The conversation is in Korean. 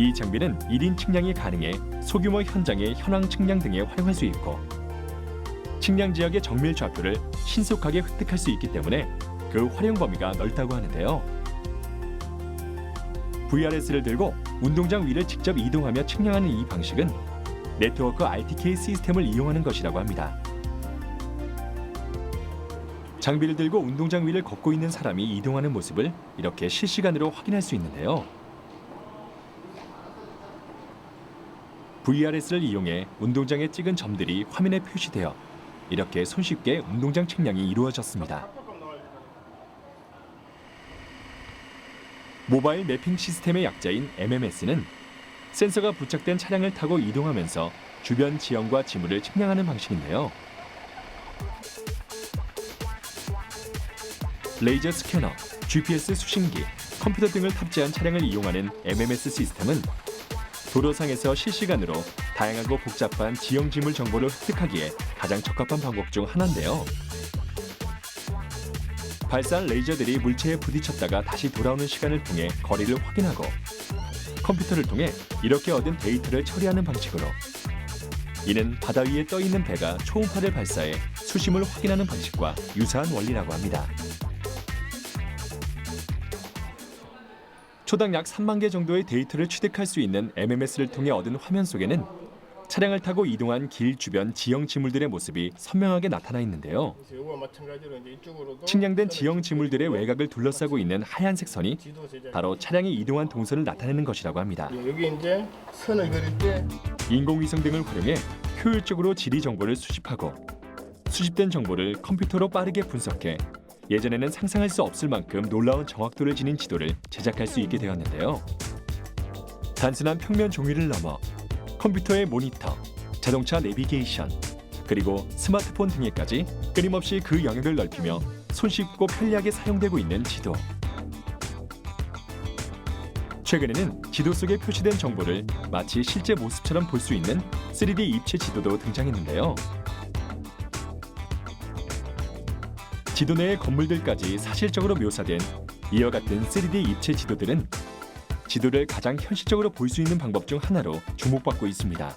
이 장비는 1인 측량이 가능해 소규모 현장의 현황 측량 등에 활용할 수 있고 측량 지역의 정밀 좌표를 신속하게 획득할 수 있기 때문에 그 활용 범위가 넓다고 하는데요. VRS를 들고 운동장 위를 직접 이동하며 측량하는 이 방식은 네트워크 RTK 시스템을 이용하는 것이라고 합니다. 장비를 들고 운동장 위를 걷고 있는 사람이 이동하는 모습을 이렇게 실시간으로 확인할 수 있는데요. VRS를 이용해 운동장에 찍은 점들이 화면에 표시되어 이렇게 손쉽게 운동장 측량이 이루어졌습니다. 모바일 매핑 시스템의 약자인 MMS는 센서가 부착된 차량을 타고 이동하면서 주변 지형과 지물을 측량하는 방식인데요. 레이저 스캐너, GPS 수신기, 컴퓨터 등을 탑재한 차량을 이용하는 MMS 시스템은 도로상에서 실시간으로 다양하고 복잡한 지형 지물 정보를 획득하기에 가장 적합한 방법 중 하나인데요. 발사한 레이저들이 물체에 부딪혔다가 다시 돌아오는 시간을 통해 거리를 확인하고 컴퓨터를 통해 이렇게 얻은 데이터를 처리하는 방식으로 이는 바다 위에 떠 있는 배가 초음파를 발사해 수심을 확인하는 방식과 유사한 원리라고 합니다. 초당 약 3만 개 정도의 데이터를 취득할 수 있는 MMS를 통해 얻은 화면 속에는 차량을 타고 이동한 길 주변 지형 지물들의 모습이 선명하게 나타나 있는데요. 측량된 지형 지물들의 외곽을 둘러싸고 있는 하얀색 선이. 바로 차량이 이동한 동선을 나타내는 것이라고 합니다. 예, 여기 이제 선을 그릴 때 인공위성 등을 활용해 효율적으로 지리 정보를 수집하고 수집된 정보를 컴퓨터로 빠르게 분석해 예전에는 상상할 수 없을 만큼 놀라운 정확도를 지닌 지도를 제작할 수 있게 되었는데요. 단순한 평면 종이를 넘어 컴퓨터의 모니터, 자동차 내비게이션, 그리고 스마트폰 등에까지 끊임없이 그 영역을 넓히며 손쉽고 편리하게 사용되고 있는 지도. 최근에는 지도 속에 표시된 정보를 마치 실제 모습처럼 볼 수 있는 3D 입체 지도도 등장했는데요. 지도 내의 건물들까지 사실적으로 묘사된 이와 같은 3D 입체 지도들은 지도를 가장 현실적으로 볼 수 있는 방법 중 하나로 주목받고 있습니다.